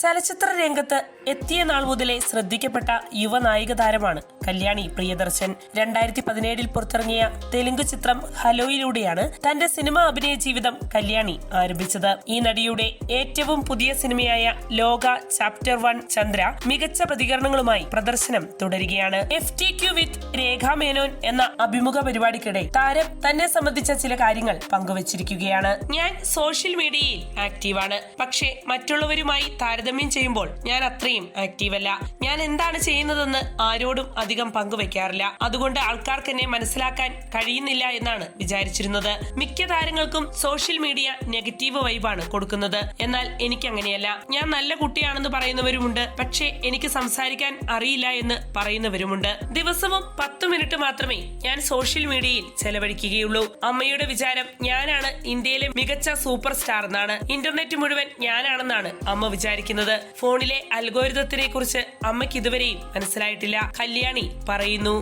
ചലച്ചിത്ര രംഗത്ത് എത്തിയ നാൾ മുതലേ ശ്രദ്ധിക്കപ്പെട്ട യുവനായിക താരമാണ് കല്യാണി പ്രിയദർശൻ. രണ്ടായിരത്തി പതിനേഴിൽ പുറത്തിറങ്ങിയ തെലുങ്ക് ചിത്രം ഹലോയിലൂടെയാണ് തന്റെ സിനിമ അഭിനയ ജീവിതം കല്യാണി ആരംഭിച്ചത്. ഈ നടിയുടെ ഏറ്റവും പുതിയ സിനിമയായ ലോക ചാപ്റ്റർ വൺ ചന്ദ്ര മികച്ച പ്രതികരണങ്ങളുമായി പ്രദർശനം തുടരുകയാണ്. F T Q with Rekha Menon എന്ന അഭിമുഖ പരിപാടിക്കിടെ താരം തന്നെ സംബന്ധിച്ച ചില കാര്യങ്ങൾ പങ്കുവച്ചിരിക്കുകയാണ്. ഞാൻ സോഷ്യൽ മീഡിയയിൽ ആക്റ്റീവാണ്. പക്ഷേ മറ്റുള്ളവരുമായി താരതമ്യം ചെയ്യുമ്പോൾ ഞാൻ അത്രയും ആക്റ്റീവല്ല. ഞാൻ എന്താണ് ചെയ്യുന്നതെന്ന് ആരോടും അധികം പങ്കുവെക്കാറില്ല അതുകൊണ്ട് ആൾക്കാർക്ക് എന്നെ മനസ്സിലാക്കാൻ കഴിയുന്നില്ല എന്നാണ് വിചാരിച്ചിരുന്നത്. മിക്ക താരങ്ങൾക്കും സോഷ്യൽ മീഡിയ നെഗറ്റീവ് വൈബാണ് കൊടുക്കുന്നത്. എന്നാൽ എനിക്ക് അങ്ങനെയല്ല ഞാൻ നല്ല കുട്ടിയാണെന്ന് പറയുന്നവരുമുണ്ട്. പക്ഷേ എനിക്ക് സംസാരിക്കാൻ അറിയില്ല എന്ന് പറയുന്നവരുമുണ്ട്. ദിവസവും പത്ത് മിനിറ്റ് മാത്രമേ ഞാൻ സോഷ്യൽ മീഡിയയിൽ ചെലവഴിക്കുകയുള്ളൂ. അമ്മയുടെ വിചാരം ഞാനാണ് ഇന്ത്യയിലെ മികച്ച സൂപ്പർ സ്റ്റാർ എന്നാണ്. ഇന്റർനെറ്റ് മുഴുവൻ ഞാനാണെന്നാണ് അമ്മ വിചാരിക്കുന്നത്. ഫോണിലെ അൽഗോരിതത്തിനെ കുറിച്ച് അമ്മയ്ക്ക് ഇതുവരെയും മനസ്സിലായിട്ടില്ല. കല്യാണി പറയുന്നു